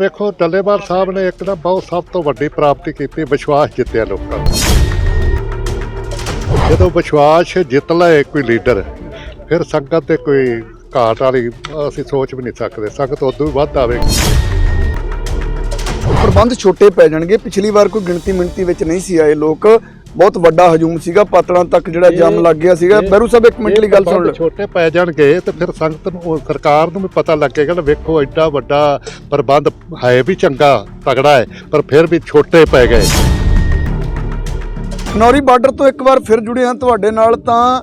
ਵੇਖੋ, ਡੱਲੇਵਾਲ ਸਾਹਿਬ ਨੇ ਇੱਕ ਨਾ ਬਹੁਤ ਸਭ ਤੋਂ ਵੱਡੀ ਪ੍ਰਾਪਤੀ ਕੀਤੀ, ਵਿਸ਼ਵਾਸ ਜਿੱਤਿਆ ਲੋਕਾਂ ਦਾ ਜਦੋਂ ਵਿਸ਼ਵਾਸ ਜਿੱਤ ਲਏ ਕੋਈ ਲੀਡਰ, ਫਿਰ ਸੰਗਤ ਤੇ ਕੋਈ ਘਾਟ ਵਾਲੀ ਅਸੀਂ ਸੋਚ ਵੀ ਨਹੀਂ ਸਕਦੇ, ਸੰਗਤ ਉਦੋਂ ਵੀ ਵੱਧ ਆਵੇਗੀ। ਪ੍ਰਬੰਧ ਛੋਟੇ ਪੈ ਜਾਣਗੇ, ਪਿਛਲੀ ਵਾਰ ਕੋਈ ਗਿਣਤੀ ਮਿਣਤੀ ਵਿੱਚ ਨਹੀਂ ਸੀ ਆਏ ਲੋਕ। ਬਹੁਤ ਵੱਡਾ ਹਜੂਮ ਸੀਗਾ ਪਾਤੜਾਂ ਤੱਕ ਜਿਹੜਾ ਜੰਮ ਲੱਗ ਗਿਆ ਸੀਗਾ। ਬੈਰੂ ਸਾਹਿਬ ਇੱਕ ਮਿੰਟ ਲਈ ਗੱਲ ਸੁਣ ਲਓ ਛੋਟੇ ਪੈ ਜਾਣਗੇ ਤੇ ਫਿਰ ਸੰਗਤ ਨੂੰ ਸਰਕਾਰ ਨੂੰ ਵੀ ਪਤਾ ਲੱਗੇਗਾ ਨਾ ਵੇਖੋ ਐਡਾ ਵੱਡਾ ਪ੍ਰਬੰਧ ਹੈ ਵੀ ਚੰਗਾ ਤਗੜਾ ਹੈ ਪਰ ਫਿਰ ਵੀ ਛੋਟੇ ਪੈ ਗਏ। ਖਨੌਰੀ ਬਾਰਡਰ ਤੋਂ ਇੱਕ ਵਾਰ ਫਿਰ ਜੁੜੇ ਹਾਂ ਤੁਹਾਡੇ ਨਾਲ ਤਾਂ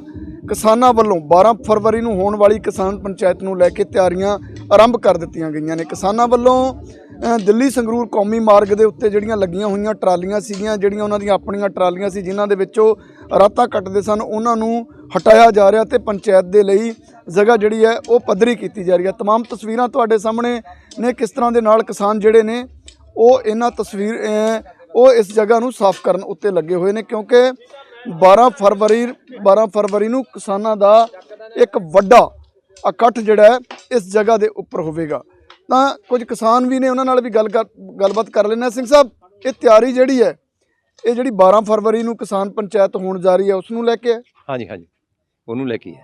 ਕਿਸਾਨਾਂ ਵੱਲੋਂ 12 ਫਰਵਰੀ ਨੂੰ ਹੋਣ ਵਾਲੀ ਕਿਸਾਨ ਪੰਚਾਇਤ ਨੂੰ ਲੈ ਕੇ ਤਿਆਰੀਆਂ ਆਰੰਭ ਕਰ ਦਿੱਤੀਆਂ ਗਈਆਂ ਨੇ। ਕਿਸਾਨਾਂ ਵੱਲੋਂ ਦਿੱਲੀ ਸੰਗਰੂਰ ਕੌਮੀ ਮਾਰਗ ਦੇ ਉੱਤੇ ਜਿਹੜੀਆਂ ਲੱਗੀਆਂ ਹੋਈਆਂ ਟਰਾਲੀਆਂ ਸੀਗੀਆਂ ਜਿਹੜੀਆਂ ਉਹਨਾਂ ਦੀਆਂ ਆਪਣੀਆਂ ਟਰਾਲੀਆਂ ਸੀ ਜਿਨ੍ਹਾਂ ਦੇ ਵਿੱਚੋਂ ਰਾਤਾਂ ਕੱਟਦੇ ਸਨ ਉਹਨਾਂ ਨੂੰ ਹਟਾਇਆ ਜਾ ਰਿਹਾ ਤੇ ਪੰਚਾਇਤ ਦੇ ਲਈ ਜਗ੍ਹਾ ਜਿਹੜੀ ਹੈ ਉਹ ਪੱਧਰੀ ਕੀਤੀ ਜਾ ਰਹੀ ਹੈ तमाम ਤਸਵੀਰਾਂ ਤੁਹਾਡੇ ਸਾਹਮਣੇ ਨੇ ਕਿਸ ਤਰ੍ਹਾਂ ਦੇ ਨਾਲ ਕਿਸਾਨ ਜਿਹੜੇ ਨੇ ਉਹ ਇਹਨਾਂ ਤਸਵੀਰ ਅ, ਉਹ ਇਸ ਜਗ੍ਹਾ ਨੂੰ ਸਾਫ਼ ਕਰਨ ਉੱਤੇ ਲੱਗੇ ਹੋਏ ਨੇ ਕਿਉਂਕਿ 12 ਫਰਵਰੀ 12 ਫਰਵਰੀ ਨੂੰ ਕਿਸਾਨਾਂ ਦਾ ਇੱਕ ਵੱਡਾ ਇਕੱਠ ਜਿਹੜਾ ਹੈ ਇਸ ਜਗ੍ਹਾ ਦੇ ਉੱਪਰ ਹੋਵੇਗਾ ਤਾਂ ਕੁਝ ਕਿਸਾਨ ਵੀ ਨੇ ਉਹਨਾਂ ਨਾਲ ਵੀ ਗੱਲ ਗੱਲਬਾਤ ਕਰ ਲੈਣਾ ਸਿੰਘ ਸਾਹਿਬ ਇਹ ਤਿਆਰੀ ਜਿਹੜੀ ਹੈ ਇਹ ਜਿਹੜੀ 12 ਫਰਵਰੀ ਨੂੰ ਕਿਸਾਨ ਪੰਚਾਇਤ ਹੋਣ ਜਾ ਰਹੀ ਹੈ ਉਸ ਨੂੰ ਲੈ ਕੇ? ਹਾਂਜੀ ਹਾਂਜੀ। ਉਹਨੂੰ ਲੈ ਕੇ ਹੀ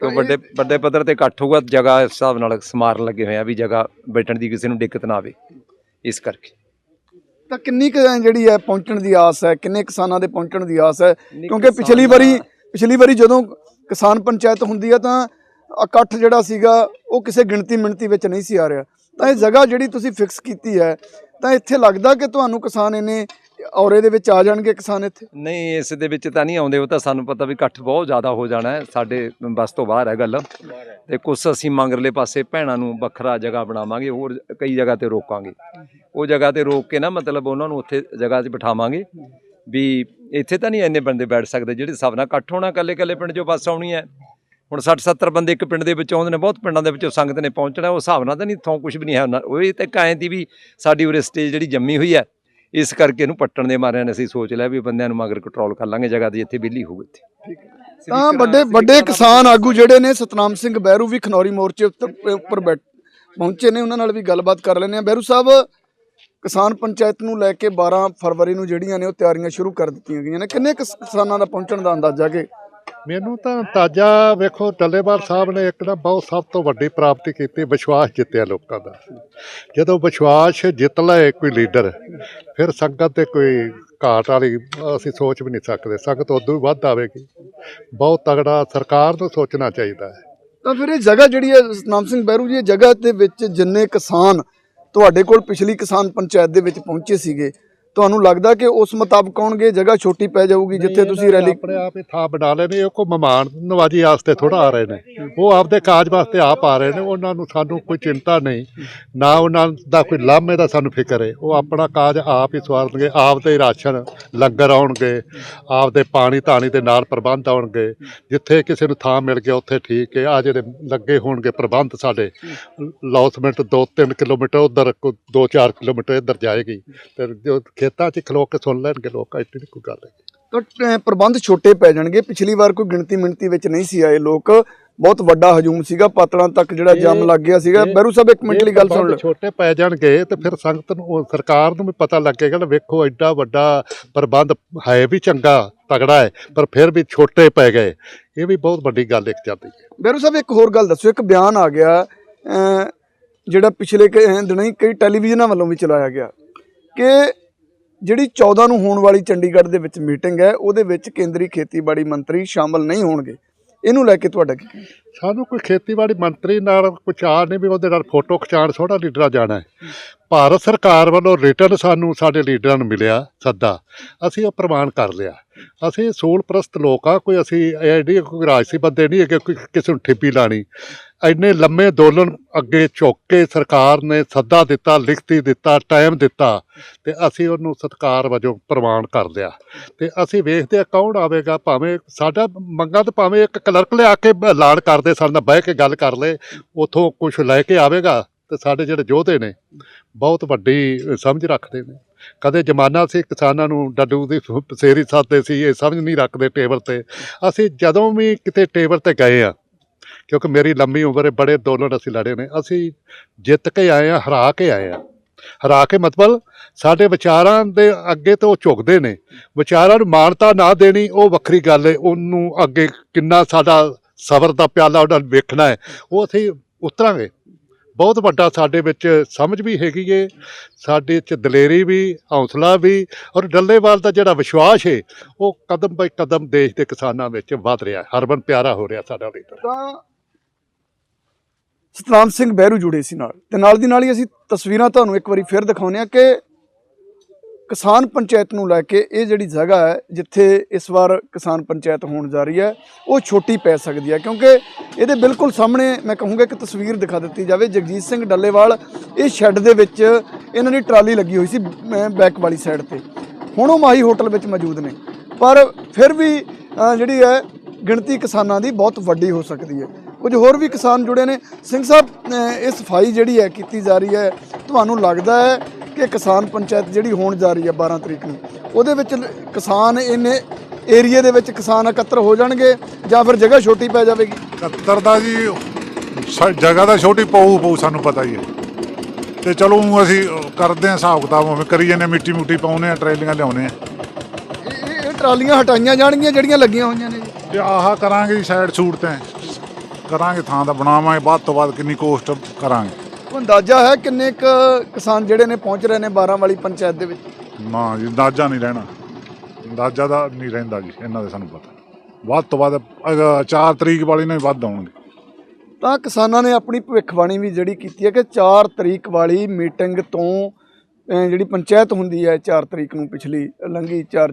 ਕਿਉਂ ਵੱਡੇ ਵੱਡੇ ਪੱਧਰ ਤੇ ਇਕੱਠ ਹੋਊਗਾ ਜਗ੍ਹਾ ਇਸ ਹਿਸਾਬ ਨਾਲ ਸਮਾਰਨ ਲੱਗੇ ਹੋਏ ਆ ਵੀ ਜਗ੍ਹਾ ਬੈਠਣ ਦੀ ਕਿਸੇ ਨੂੰ ਦਿੱਕਤ ਨਾ ਆਵੇ ਇਸ ਕਰਕੇ। ਤਾਂ ਕਿੰਨੀ ਕੁ ਜਿਹੜੀ ਹੈ ਪਹੁੰਚਣ ਦੀ ਆਸ ਹੈ ਕਿੰਨੇ ਕਿਸਾਨਾਂ ਦੇ ਪਹੁੰਚਣ ਦੀ ਆਸ ਹੈ? ਕਿਉਂਕਿ ਪਿਛਲੀ ਵਾਰੀ ਪਿਛਲੀ ਵਾਰੀ ਜਦੋਂ ਕਿਸਾਨ ਪੰਚਾਇਤ ਹੁੰਦੀ ਹੈ ਤਾਂ ਇਕੱਠ ਜਿਹੜਾ ਸੀਗਾ, ਉਹ ਕਿਸੇ ਗਿਣਤੀ ਮਿਣਤੀ ਵਿੱਚ ਨਹੀਂ ਸੀ ਆ ਰਿਹਾ। ਤਾਂ ਇਹ ਜਗ੍ਹਾ ਜਿਹੜੀ ਤੁਸੀਂ ਫਿਕਸ ਕੀਤੀ ਹੈ, ਤਾਂ ਇੱਥੇ ਲੱਗਦਾ ਕਿ ਤੁਹਾਨੂੰ ਕਿਸਾਨ ਇਹਨੇ ਔਰੇ ਦੇ ਵਿੱਚ ਆ ਜਾਣਗੇ ਕਿਸਾਨ ਇੱਥੇ? ਨਹੀਂ, ਇਸ ਦੇ ਵਿੱਚ ਤਾਂ ਨਹੀਂ ਆਉਂਦੇ, ਉਹ ਤਾਂ ਸਾਨੂੰ ਪਤਾ ਵੀ ਇਕੱਠ ਬਹੁਤ ਜ਼ਿਆਦਾ ਹੋ ਜਾਣਾ ਹੈ, ਸਾਡੇ ਬਸ ਤੋਂ ਬਾਹਰ ਹੈ ਗੱਲ। ਤੇ ਕੁਛ ਅਸੀਂ ਮੰਗਰਲੇ ਪਾਸੇ ਭੈਣਾਂ ਨੂੰ ਵੱਖਰਾ ਜਗ੍ਹਾ ਬਣਾਵਾਂਗੇ, ਹੋਰ ਕਈ ਜਗ੍ਹਾ ਤੇ ਰੋਕਾਂਗੇ। ਉਹ ਜਗ੍ਹਾ ਤੇ ਰੋਕ ਕੇ ਨਾ, ਮਤਲਬ ਉਹਨਾਂ ਨੂੰ ਉੱਥੇ ਜਗ੍ਹਾ 'ਚ ਬਿਠਾਵਾਂਗੇ ਵੀ ਇੱਥੇ ਤਾਂ ਨਹੀਂ ਇੰਨੇ ਬੰਦੇ ਬੈਠ ਸਕਦੇ ਜਿਹੜੇ ਸਭ ਨਾਲ ਇਕੱਠ ਹੋਣਾ ਕੱਲੇ ਕੱਲੇ ਪਿੰਡ 'ਚੋਂ ਬੱਸ ਆਉਣੀ ਹੈ। ਹੁਣ 60 70 ਬੰਦੇ ਇੱਕ ਪਿੰਡ ਦੇ ਵਿੱਚ ਆਉਂਦੇ ਨੇ ਬਹੁਤ ਪਿੰਡਾਂ ਦੇ ਵਿੱਚੋਂ ਸੰਗਤ ਨੇ ਪਹੁੰਚਣਾ ਉਹ ਹਿਸਾਬ ਨਾਲ ਤਾਂ ਨਹੀਂ ਥੋਂ ਕੁਝ ਵੀ ਨਹੀਂ ਹੈ ਉਹਨਾਂ ਉਹ ਇਹ ਤਾਂ ਕਾਇਂ ਦੀ ਵੀ ਸਾਡੀ ਉਰੇ ਸਟੇਜ ਜਿਹੜੀ ਜੰਮੀ ਹੋਈ ਹੈ ਇਸ ਕਰਕੇ ਇਹਨੂੰ ਪੱਟਣ ਦੇ ਮਾਰਿਆਂ ਨੇ ਅਸੀਂ ਸੋਚ ਲਿਆ ਵੀ ਬੰਦਿਆਂ ਨੂੰ ਮਗਰ ਕੰਟਰੋਲ ਕਰ ਲਾਂਗੇ ਜਗ੍ਹਾ ਦੀ ਇੱਥੇ ਵਿਹਲੀ ਹੋਊ ਇੱਥੇ। ਤਾਂ ਵੱਡੇ ਵੱਡੇ ਕਿਸਾਨ ਆਗੂ ਜਿਹੜੇ ਨੇ ਸਤਨਾਮ ਸਿੰਘ ਬਹਿਰੂ ਵੀ ਖਨੌਰੀ ਮੋਰਚੇ ਉੱਤੇ- ਉੱਪਰ ਬੈਠ ਪਹੁੰਚੇ ਨੇ ਉਹਨਾਂ ਨਾਲ ਵੀ ਗੱਲਬਾਤ ਕਰ ਲੈਂਦੇ ਆ ਬਹਿਰੂ ਸਾਹਿਬ ਕਿਸਾਨ ਪੰਚਾਇਤ ਨੂੰ ਲੈ ਕੇ 12 ਫਰਵਰੀ ਨੂੰ ਜਿਹੜੀਆਂ ਨੇ ਉਹ ਤਿਆਰੀਆਂ ਸ਼ੁਰੂ ਕਰ ਦਿੱਤੀਆਂ ਗਈਆਂ ਨੇ। ਕਿੰਨੇ ਕਿਸ- ਕਿਸਾਨਾਂ ਦਾ ਪਹੁੰਚਣ ਦਾ ਅੰਦਾਜ਼ਾ ਕਿ ਮੈਨੂੰ ਤਾਂ ਤਾਜਾ ਵੇਖੋ ਟੱਲੇਵਾਲ ਸਾਹਿਬ ਨੇ ਇੱਕ ਨਾ ਬਹੁਤ ਸਭ ਤੋਂ ਵੱਡੀ ਪ੍ਰਾਪਤੀ ਕੀਤੀ, ਵਿਸ਼ਵਾਸ ਜਿੱਤਿਆ ਲੋਕਾਂ ਦਾ। ਜਦੋਂ ਵਿਸ਼ਵਾਸ ਜਿੱਤ ਲਏ ਕੋਈ ਲੀਡਰ, ਫਿਰ ਸੰਗਤ ਤੇ ਕੋਈ ਘਾਟ ਵਾਲੀ ਅਸੀਂ ਸੋਚ ਵੀ ਨਹੀਂ ਸਕਦੇ। ਸੰਗਤ ਉਦੋਂ ਵੀ ਵੱਧ ਆਵੇਗੀ। ਬਹੁਤ ਤਗੜਾ ਸਰਕਾਰ ਨੂੰ ਸੋਚਣਾ ਚਾਹੀਦਾ ਹੈ। ਤਾਂ ਫਿਰ ਇਹ ਜਗ੍ਹਾ ਜਿਹੜੀ ਹੈ ਸਤਨਾਮ ਸਿੰਘ ਬਹਿਰੂ ਜੀ, ਇਹ ਜਗ੍ਹਾ ਦੇ ਵਿੱਚ ਜਿੰਨੇ ਕਿਸਾਨ ਤੁਹਾਡੇ ਕੋਲ ਪਿਛਲੀ ਕਿਸਾਨ ਪੰਚਾਇਤ ਦੇ ਵਿੱਚ ਪਹੁੰਚੇ ਸੀਗੇ ਤੁਹਾਨੂੰ ਲੱਗਦਾ ਕਿ ਉਸ ਮੁਤਾਬਕ ਆਉਣਗੇ? ਜਗ੍ਹਾ ਛੋਟੀ ਪੈ ਜਾਊਗੀ ਜਿੱਥੇ ਤੁਸੀਂ ਰੈਲੀ ਆਪਣੇ ਆਪ ਹੀ ਥਾਂ ਬਣਾ ਲੈਣੇ ਉਹ ਕੋ ਮਹਿਮਾਨ ਨਵਾਜੀ ਵਾਸਤੇ ਥੋੜਾ ਆ ਰਹੇ ਨੇ। ਉਹ ਆਪਦੇ ਕਾਜ ਵਾਸਤੇ ਆਪ ਆ ਰਹੇ ਨੇ ਉਹਨਾਂ ਨੂੰ ਸਾਨੂੰ ਕੋਈ ਚਿੰਤਾ ਨਹੀਂ। ਨਾ ਉਹਨਾਂ ਦਾ ਕੋਈ ਲਾਮੇ ਦਾ ਸਾਨੂੰ ਫਿਕਰ ਹੈ। ਉਹ ਆਪਣਾ ਕਾਜ ਆਪ ਹੀ ਸਵਾਰਨਗੇ ਆਪਦੇ ਹੀ ਰਾਸ਼ਨ ਲੰਗਰ ਆਉਣਗੇ ਆਪਦੇ ਪਾਣੀ ਧਾਣੀ ਦੇ ਨਾਲ ਪ੍ਰਬੰਧ ਆਉਣਗੇ। ਜਿੱਥੇ ਕਿਸੇ ਨੂੰ ਥਾਂ ਮਿਲ ਗਿਆ ਉੱਥੇ ਠੀਕ ਹੈ। ਆ ਜਿਹੜੇ ਲੱਗੇ ਹੋਣਗੇ ਪ੍ਰਬੰਧ ਸਾਡੇ ਲੌਸਮੈਂਟ 2-3 ਕਿਲੋਮੀਟਰ ਉਧਰ 2-4 ਕਿਲੋਮੀਟਰ ਇੱਧਰ ਜਾਏਗੀ। ਤੇ ਜੋ ਖੇਤਾਂ 'ਚ ਖਲੋ ਕੇ ਸੁਣ ਲੈਣਗੇ ਲੋਕ ਐਡੀ ਕੋਈ ਗੱਲ ਹੈ ਤਾਂ ਅਹ, ਪ੍ਰਬੰਧ ਛੋਟੇ ਪੈ ਜਾਣਗੇ। ਪਿਛਲੀ ਵਾਰ ਕੋਈ ਗਿਣਤੀ ਮਿਣਤੀ ਵਿੱਚ ਨਹੀਂ ਸੀ ਆਏ ਲੋਕ। ਬਹੁਤ ਵੱਡਾ ਹਜੂਮ ਸੀਗਾ ਪਾਤੜਾਂ ਤੱਕ ਜਿਹੜਾ ਜੰਮ ਲੱਗ ਗਿਆ ਸੀਗਾ। ਇਹ- ਬਹਿਰੂ ਸਾਹਿਬ ਇੱਕ ਮਿੰਟ ਲਈ ਗੱਲ ਸੁਣ ਲਓ ਛੋਟੇ ਪੈ ਜਾਣਗੇ ਤੇ ਫਿਰ ਸੰਗਤ ਨੂੰ ਉਹ ਸਰਕਾਰ ਨੂੰ ਵੀ ਪਤਾ ਲੱਗੇਗਾ ਨਾ ਵੇਖੋ ਐਡਾ ਵੱਡਾ ਪ੍ਰਬੰਧ ਹੈ ਵੀ ਚੰਗਾ ਤਗੜਾ ਹੈ ਪਰ ਫਿਰ ਵੀ ਛੋਟੇ ਪੈ ਗਏ। ਇਹ ਵੀ ਬਹੁਤ ਵੱਡੀ ਗੱਲ ਇੱਕ ਜਾਂਦੀ ਹੈ। ਬਹਿਰੂ ਸਾਹਿਬ ਇੱਕ ਹੋਰ ਗੱਲ ਦੱਸੋ। ਇੱਕ ਬਿਆਨ ਆ ਗਿਆ ਜਿਹੜਾ ਪਿਛਲੇ ਕਈ ਦਿਨਾਂ ਹੀ ਕਈ ਟੈਲੀਵਿਜ਼ਨਾਂ ਵੱਲੋਂ ਵੀ ਚਲਾਇਆ ਗਿਆ ਕਿ ਜਿਹੜੀ 14 ਨੂੰ ਹੋਣ ਵਾਲੀ ਚੰਡੀਗੜ੍ਹ ਦੇ ਵਿੱਚ ਮੀਟਿੰਗ ਹੈ, ਉਹਦੇ ਵਿੱਚ ਕੇਂਦਰੀ ਖੇਤੀਬਾੜੀ ਮੰਤਰੀ ਸ਼ਾਮਲ ਨਹੀਂ ਹੋਣਗੇ ਇਹਨੂੰ ਲੈ ਕੇ ਤੁਹਾਡਾ ਕੀ ਕਹਿਣਾ? ਸਾਨੂੰ ਕੋਈ ਖੇਤੀਬਾੜੀ ਮੰਤਰੀ ਨਾਲ ਕੋਈ ਚਾਹ ਨਹੀਂ ਵੀ ਉਹਦੇ ਨਾਲ ਫੋਟੋ ਖਿਚਾਣ ਥੋੜਾ ਲੀਡਰਾਂ ਜਾਣਾ ਹੈ। ਭਾਰਤ ਸਰਕਾਰ ਵੱਲੋਂ ਰਿਟਰਨ ਸਾਨੂੰ, ਸਾਡੇ ਲੀਡਰਾਂ ਨੂੰ ਮਿਲਿਆ ਸੱਦਾ। ਅਸੀਂ ਉਹ ਪ੍ਰਵਾਨ ਕਰ ਲਿਆ। ਅਸੀਂ ਸੂਲ ਪ੍ਰਸਤ ਲੋਕ ਆ, ਕੋਈ ਅਸੀਂ ਐਡੀ ਕੋਈ ਰਾਜਸੀ ਬੰਦੇ ਨਹੀਂ ਹੈਗੇ, ਕੋਈ ਕਿਸੇ ਨੂੰ ਠਿੱਪੀ ਲਾਣੀ। ਇੰਨੇ ਲੰਮੇ ਅੰਦੋਲਨ ਅੱਗੇ ਝੁੱਕ ਕੇ ਸਰਕਾਰ ਨੇ ਸੱਦਾ ਦਿੱਤਾ, ਲਿਖਤੀ ਦਿੱਤਾ ਟਾਈਮ ਦਿੱਤਾ ਤੇ ਅਸੀਂ ਉਹਨੂੰ ਸਤਕਾਰ ਵਜੋਂ ਪ੍ਰਵਾਨ ਕਰ ਲਿਆ। ਤੇ ਅਸੀਂ ਵੇਖਦੇ ਆ ਕੌਣ ਆਵੇਗਾ, ਭਾਵੇਂ ਸਾਡਾ ਮੰਗਾਂ ਤਾਂ ਭਾਵੇਂ ਇੱਕ ਕਲਰਕ ਲਿਆ ਕੇ ਐਲਾਨ ਕਰਦੇ ਸਾਡੇ ਨਾਲ ਬਹਿ ਕੇ ਗੱਲ ਕਰ ਲੇ, ਉਥੋਂ ਕੁਝ ਲੈ ਕੇ ਆਵੇਗਾ ਤੇ ਸਾਡੇ ਜਿਹੜੇ ਯੋਧੇ ਨੇ, ਬਹੁਤ ਵੱਡੀ ਸਮਝ ਰੱਖਦੇ ਨੇ। ਕਦੇ ਜ਼ਮਾਨਾ ਸੀ ਕਿਸਾਨਾਂ ਨੂੰ ਡੱਡੂ ਦੀ ਪਸੇਰੀ ਸਾਦੇ ਸੀ, ਇਹ ਸਮਝ ਨਹੀਂ ਰੱਖਦੇ ਟੇਬਲ ਤੇ। ਅਸੀਂ ਜਦੋਂ ਵੀ ਕਿਤੇ ਟੇਬਲ ਤੇ ਗਏ ਆ, ਕਿਉਂਕਿ ਮੇਰੀ ਲੰਮੀ ਉਮਰ ਹੈ, ਬੜੇ ਅੰਦੋਲਨ ਅਸੀਂ ਲੜੇ ਨੇ, ਅਸੀਂ ਜਿੱਤ ਕੇ ਆਏ ਆ ਹਰਾ ਕੇ ਆਏ ਆ ਹਰਾ ਕੇ ਮਤਲਬ ਸਾਡੇ ਵਿਚਾਰਾਂ ਦੇ ਅੱਗੇ ਤੋਂ ਉਹ ਝੁਕਦੇ ਨੇ। ਵਿਚਾਰਾਂ ਨੂੰ ਮਾਨਤਾ ਨਾ ਦੇਣੀ, ਉਹ ਵੱਖਰੀ ਗੱਲ ਹੈ, ਉਹਨੂੰ ਅੱਗੇ ਕਿੰਨਾ ਸਾਡਾ ਸਬਰ ਦਾ ਪਿਆਲਾ ਉਹਨਾਂ ਨੂੰ ਵੇਖਣਾ ਹੈ। ਉਹ ਅਸੀਂ ਉਤਰਾਂਗੇ। ਬਹੁਤ ਵੱਡਾ ਸਾਡੇ ਵਿੱਚ ਸਮਝ ਵੀ ਹੈਗੀ ਏ, ਸਾਡੇ ਚ ਦਲੇਰੀ ਵੀ, ਹੌਸਲਾ ਵੀ ਔਰ ਡੱਲੇਵਾਲ ਦਾ ਜਿਹੜਾ ਵਿਸ਼ਵਾਸ ਏ, ਉਹ ਕਦਮ ਬਾਈ ਕਦਮ ਦੇਸ਼ ਦੇ ਕਿਸਾਨਾਂ ਵਿੱਚ ਵਧ ਰਿਹਾ ਹੈ। ਹਰਮਨ, ਪਿਆਰਾ ਹੋ ਰਿਹਾ ਸਾਡਾ ਲੀਡਰ ਤਾਂ ਸਤਨਾਮ ਸਿੰਘ ਬਹਿਰੂ ਜੁੜੇ ਸੀ ਨਾਲ। ਤੇ ਨਾਲ ਦੀ ਨਾਲ ਹੀ ਅਸੀਂ ਤਸਵੀਰਾਂ ਤੁਹਾਨੂੰ ਇੱਕ ਵਾਰੀ ਫਿਰ ਦਿਖਾਉਂਦੇ ਆ ਕਿ ਕਿਸਾਨ ਪੰਚਾਇਤ ਨੂੰ ਲੈ ਕੇ ਇਹ ਜਿਹੜੀ ਜਗ੍ਹਾ ਹੈ, ਜਿੱਥੇ ਇਸ ਵਾਰ ਕਿਸਾਨ ਪੰਚਾਇਤ ਹੋਣ ਜਾ ਰਹੀ ਹੈ, ਉਹ ਛੋਟੀ ਪੈ ਸਕਦੀ ਹੈ, ਕਿਉਂਕਿ ਇਹਦੇ ਬਿਲਕੁਲ ਸਾਹਮਣੇ ਮੈਂ ਕਹੂੰਗਾ ਕਿ ਤਸਵੀਰ ਦਿਖਾ ਦਿੱਤੀ ਜਾਵੇ, ਜਗਜੀਤ ਸਿੰਘ ਡੱਲੇਵਾਲ, ਇਹ ਸ਼ੈੱਡ ਦੇ ਵਿੱਚ ਇਹਨਾਂ ਦੀ ਟਰਾਲੀ ਲੱਗੀ ਹੋਈ ਸੀ ਬੈਕ ਵਾਲੀ ਸਾਈਡ ਤੇ। ਹੁਣ ਉਹ ਮਾਹੀ ਹੋਟਲ ਵਿੱਚ ਮੌਜੂਦ ਨੇ, ਪਰ ਫਿਰ ਵੀ ਜਿਹੜੀ ਹੈ, ਗਿਣਤੀ ਕਿਸਾਨਾਂ ਦੀ ਬਹੁਤ ਵੱਡੀ ਹੋ ਸਕਦੀ ਹੈ। ਕੁਝ ਹੋਰ ਵੀ ਕਿਸਾਨ ਜੁੜੇ ਨੇ। ਸਿੰਘ ਸਾਹਿਬ ਇਹ ਸਫ਼ਾਈ ਜਿਹੜੀ ਹੈ, ਕੀਤੀ ਜਾ ਰਹੀ ਹੈ, ਤੁਹਾਨੂੰ ਲੱਗਦਾ ਹੈ ਕਿ ਕਿਸਾਨ ਪੰਚਾਇਤ ਜਿਹੜੀ ਹੋਣ ਜਾ ਰਹੀ ਹੈ 12 ਤਰੀਕ ਨੂੰ ਉਹਦੇ ਵਿੱਚ ਕਿਸਾਨ ਇਹਨੇ ਏਰੀਏ ਦੇ ਵਿੱਚ ਕਿਸਾਨ ਇਕੱਤਰ ਹੋ ਜਾਣਗੇ ਜਾਂ ਫਿਰ ਜਗ੍ਹਾ ਛੋਟੀ ਪੈ ਜਾਵੇਗੀ? 71 ਦਾ ਜੀ ਸ- ਜਗ੍ਹਾ ਤਾਂ ਛੋਟੀ ਪਊ ਪਊ ਸਾਨੂੰ ਪਤਾ ਹੀ ਹੈ। ਤੇ ਚਲੋ ਊਂ ਅਸੀਂ ਕਰਦੇ ਹਾਂ ਹਿਸਾਬ ਕਿਤਾਬ ਉਵੇਂ ਕਰੀ ਜਾਂਦੇ ਹਾਂ, ਮਿੱਟੀ ਮੁੱਟੀ ਪਾਉਨੇ ਆ ਟਰੇਲੀਆਂ ਲਿਆਉਨੇ ਆ ਇਹ ਇਹ- ਇਹ ਟਰਾਲੀਆਂ ਹਟਾਈਆਂ ਜਾਣਗੀਆਂ ਜਿਹੜੀਆਂ ਲੱਗੀਆਂ ਹੋਈਆਂ ਨੇ ਜੀ? ਤੇ ਆਹ ਕਰਾਂਗੇ ਜੀ ਸਾਈਡ ਸੂਟ ਤੇ। ਕਰਾਂਗੇ ਥਾਂ ਦਾ ਬਣਾਵਾਂਗੇ ਵੱਧ ਤੋਂ ਵੱਧ ਕਿੰਨੀ ਕੋਸਟ ਕਰਾਂਗੇ। ਕੋਈ ਅੰਦਾਜ਼ਾ ਹੈ ਕਿੰਨੇ ਕੁ ਕਿਸਾਨ ਜਿਹੜੇ ਨੇ ਪਹੁੰਚ ਰਹੇ ਨੇ 12 ਵਾਲੀ ਪੰਚਾਇਤ ਦੇ ਵਿੱਚ? ਨਾ ਜੀ ਅੰਦਾਜ਼ਾ ਨਹੀਂ ਰਹਿਣਾ। ਅੰਦਾਜ਼ਾ ਦਾ ਨਹੀਂ ਰਹਿੰਦਾ ਜੀ ਇਹਨਾਂ ਦੇ ਸਾਨੂੰ ਪਤਾ। ਵੱਧ ਤੋਂ ਵੱਧ 4 ਤਰੀਕ ਵਾਲੀ ਨੂੰ ਵੱਧ ਆਉਣਗੇ। ਤਾਂ ਕਿਸਾਨਾਂ ਨੇ ਆਪਣੀ ਭਵਿੱਖਬਾਣੀ ਵੀ ਜਿਹੜੀ ਕੀਤੀ ਹੈ ਕਿ 4 ਤਰੀਕ ਵਾਲੀ ਮੀਟਿੰਗ ਤੋਂ ਜਿਹੜੀ ਪੰਚਾਇਤ ਹੁੰਦੀ ਹੈ 4 ਤਰੀਕ ਨੂੰ ਪਿਛਲੀ ਲੰਘੀ 4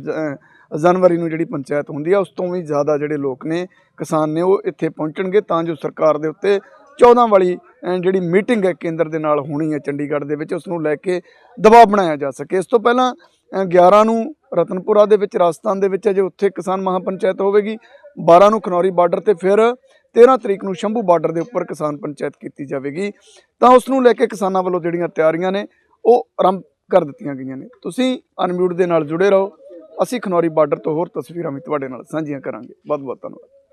ਜਨਵਰੀ ਨੂੰ ਜਿਹੜੀ ਪੰਚਾਇਤ ਹੁੰਦੀ ਹੈ ਉਸ ਤੋਂ ਵੀ ਜ਼ਿਆਦਾ ਜਿਹੜੇ ਲੋਕ ਨੇ ਕਿਸਾਨ ਨੇ ਉਹ ਇੱਥੇ ਪਹੁੰਚਣਗੇ ਤਾਂ ਜੋ ਸਰਕਾਰ ਦੇ ਉੱਤੇ 14 ਵਾਲੀ ਜਿਹੜੀ ਮੀਟਿੰਗ ਹੈ ਕੇਂਦਰ ਦੇ ਨਾਲ ਹੋਣੀ ਹੈ ਚੰਡੀਗੜ੍ਹ ਦੇ ਵਿੱਚ ਉਸ ਨੂੰ ਲੈ ਕੇ ਦਬਾਅ ਬਣਾਇਆ ਜਾ ਸਕੇ। ਇਸ ਤੋਂ ਪਹਿਲਾਂ ਅਹ, 11 ਨੂੰ ਰਤਨਪੁਰਾ ਦੇ ਵਿੱਚ ਰਾਜਸਥਾਨ ਦੇ ਵਿੱਚ ਹੈ ਜੇ ਉੱਥੇ ਕਿਸਾਨ ਮਹਾਪੰਚਾਇਤ ਹੋਵੇਗੀ 12 ਨੂੰ ਖਨੌਰੀ ਬਾਰਡਰ ਤੇ ਫਿਰ 13 ਤਰੀਕ ਨੂੰ ਸ਼ੰਭੂ ਬਾਰਡਰ ਦੇ ਉੱਪਰ ਕਿਸਾਨ ਪੰਚਾਇਤ ਕੀਤੀ ਜਾਵੇਗੀ। ਤਾਂ ਉਸ ਨੂੰ ਲੈ ਕੇ ਕਿਸਾਨਾਂ ਵੱਲੋਂ ਜਿਹੜੀਆਂ ਤਿਆਰੀਆਂ ਨੇ ਉਹ ਆਰੰਭ ਕਰ ਦਿੱਤੀਆਂ ਗਈਆਂ ਨੇ। ਤੁਸੀਂ ਅਨਮਿਊਟ ਦੇ ਨਾਲ ਜੁੜੇ ਰਹੋ। ਅਸੀਂ ਖਨੌਰੀ ਬਾਰਡਰ ਤੋਂ ਹੋਰ ਤਸਵੀਰਾਂ ਵੀ ਤੁਹਾਡੇ ਨਾਲ ਸਾਂਝੀਆਂ ਕਰਾਂਗੇ। ਬਹੁਤ ਬਹੁਤ ਧੰਨਵਾਦ।